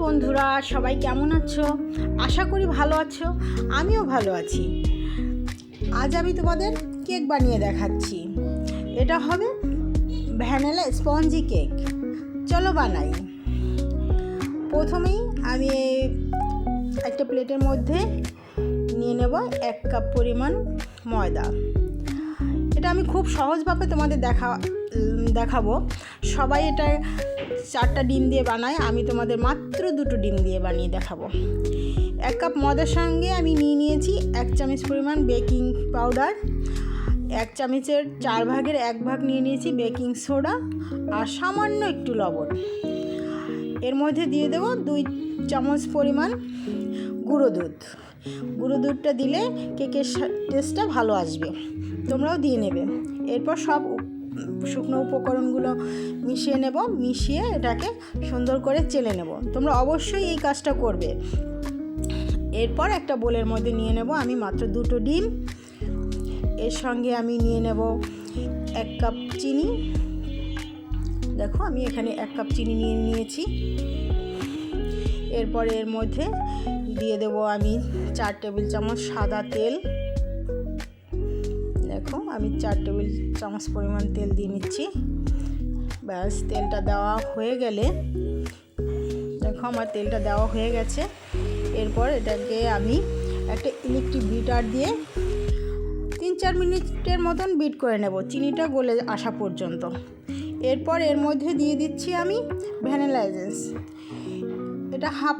বন্ধুরা, সবাই কেমন আছো? আশা করি ভালো আছো, আমিও ভালো আছি। আজ আমি তোমাদের কেক বানিয়ে দেখাচ্ছি। এটা হবে ভ্যানিলা স্পঞ্জি কেক। চলো বানাই। প্রথমেই আমি একটা প্লেটের মধ্যে নিয়ে নেব এক কাপ পরিমাণ ময়দা। এটা আমি খুব সহজভাবে তোমাদের দেখা দেখাবো। সবাই এটা চারটা ডিম দিয়ে বানায়, আমি তোমাদের মাত্র দুটো ডিম দিয়ে বানিয়ে দেখাবো। এক কাপ ময়দার সঙ্গে আমি নিয়ে নিয়েছি এক চামচ পরিমাণ বেকিং পাউডার, এক চামচের চার ভাগের এক ভাগ নিয়ে নিয়েছি বেকিং সোডা আর সামান্য একটু লবণ। এর মধ্যে দিয়ে দেবো দুই চামচ পরিমাণ গুঁড়ো দুধ। গুঁড়ো দুধটা দিলে কেকের টেস্টটা ভালো আসবে। তোমরাও দিয়ে নেবে। এরপর সব শুকনো উপকরণগুলো মিশিয়ে নেব, মিশিয়ে এটাকে সুন্দর করে চেলে নেব। তোমরা অবশ্যই এই কাজটা করবে। এরপর একটা বোলের মধ্যে নিয়ে নেব আমি মাত্র দুটো ডিম। এর সঙ্গে আমি নিয়ে নেব এক কাপ চিনি। দেখো আমি এখানে এক কাপ চিনি নিয়ে নিয়েছি। এরপর এর মধ্যে দিয়ে দেব আমি চার টেবিল চামচ সাদা তেল। আমি চার টেবিল চামচ পরিমাণ তেল দিয়ে নিচ্ছি। ব্যাস, তেলটা দেওয়া হয়ে গেলে দেখো আমার তেলটা দেওয়া হয়ে গেছে। এরপর এটাকে আমি একটা ইলেকট্রিক বিটার দিয়ে তিন চার মিনিটের মতন বিট করে নেব। চিনিটা গলে আসা পর্যন্ত। এরপর এর মধ্যে দিয়ে দিচ্ছি আমি ভ্যানিলা এসেন্স এটা হাফ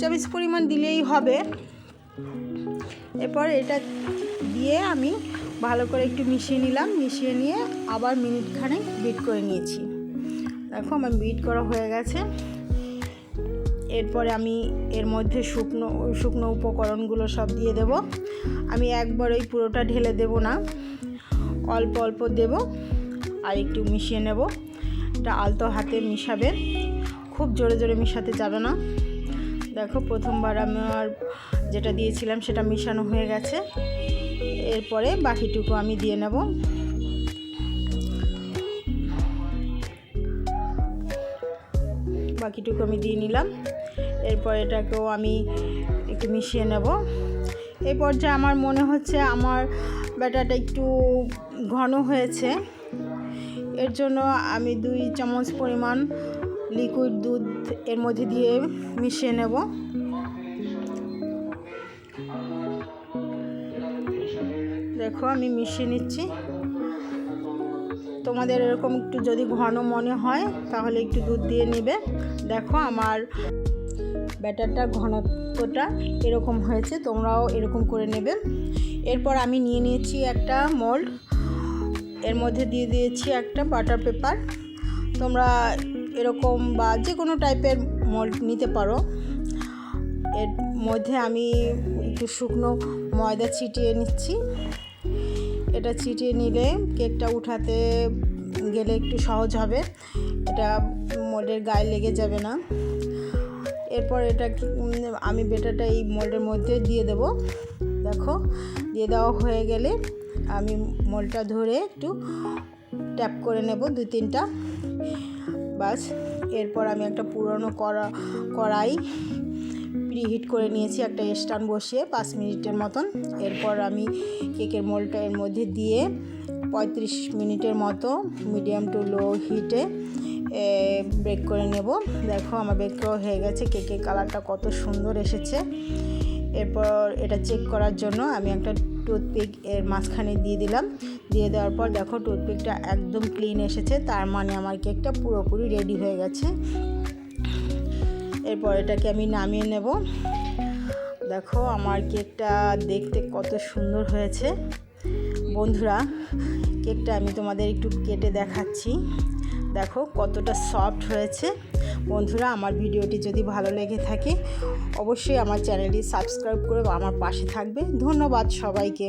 চামচ পরিমাণ দিলেই হবে। এরপর এটা দিয়ে আমি ভালো করে একটু মিশিয়ে নিলাম, মিশিয়ে নিয়ে আবার মিনিট খানেক বিট করে নিয়েছি। দেখো আমার বিট করা হয়ে গেছে। এরপরে আমি এর মধ্যে শুকনো শুকনো উপকরণগুলো সব দিয়ে দেব। আমি একবার ওই পুরোটা ঢেলে দেব না, অল্প অল্প দেব আর একটু মিশিয়ে নেব। এটা আলতো হাতে মিশাবে, খুব জোরে জোরে মিশাতে যাবে না। দেখো প্রথমবার আমার যেটা দিয়েছিলাম সেটা মিশানো হয়ে গেছে। এরপরে বাকিটুকু আমি দিয়ে নেব। বাকিটুকু আমি দিয়ে নিলাম। এরপর এটাকেও আমি একটু মিশিয়ে নেব। এই পর্যায়ে আমার মনে হচ্ছে আমার ব্যাটাটা একটু ঘন হয়েছে। এর জন্য আমি দুই চামচ পরিমাণ লিকুইড দুধ এর মধ্যে দিয়ে মিশিয়ে নেব। দেখো, আমি মিশিয়ে নিচ্ছি। তোমাদের এরকম একটু যদি ঘন মনে হয়, তাহলে একটু দুধ দিয়ে নেবে। দেখো, আমার ব্যাটারটা ঘনত্বটা এরকম হয়েছে, তোমরাও এরকম করে নেবে। এরপর আমি নিয়ে নিয়েছি একটা মোল্ড। এর মধ্যে দিয়ে দিয়েছি একটা বাটার পেপার। তোমরা এরকম বা যে কোনো টাইপের মোল্ড নিতে পারো। এর মধ্যে আমি একটু শুকনো ময়দা ছিটিয়ে নিচ্ছি। এটা চিটিয়ে নিলে কেকটা উঠাতে গেলে একটু সহজ হবে। এটা মোল্ডের গায়ে লেগে যাবে না। এরপর এটা আমি বেটাটা এই মোল্ডের মধ্যে দিয়ে দেব। দেখো, দিয়ে দেওয়া হয়ে গেলে আমি মোলটা ধরে একটু ট্যাপ করে নেব দু তিনটা। বাস, এরপর আমি একটা পুরনো কড়া, কড়াই প্রিহিট করে নিয়েছি একটা স্ট্যান্ড বসিয়ে পাঁচ মিনিটের মতন। এরপর আমি কেকের মোলটা এর মধ্যে দিয়ে পঁয়ত্রিশ মিনিটের মতো মিডিয়াম টু লো হিটে বেক করে নেব। দেখো আমার বেক হয়ে গেছে, কেকের কালারটা কত সুন্দর এসেছে। এরপর এটা চেক করার জন্য আমি একটা টুথপিক এর মাঝখানে দিয়ে দিলাম। দিয়ে দেওয়ার পর দেখো টুথপিকটা একদম ক্লিন এসেছে, তার মানে আমার কেকটা পুরোপুরি রেডি হয়ে গেছে। এরপর এটাকে আমি নামিয়ে নেব। দেখো, আমার কেকটা দেখতে কত সুন্দর হয়েছে। বন্ধুরা, কেকটা আমি তোমাদের একটু কেটে দেখাচ্ছি। দেখো, কতটা সফট হয়েছে। বন্ধুরা, আমার ভিডিওটি যদি ভালো লেগে থাকে, অবশ্যই আমার চ্যানেলটি সাবস্ক্রাইব করে আমার পাশে থাকবে। ধন্যবাদ সবাইকে।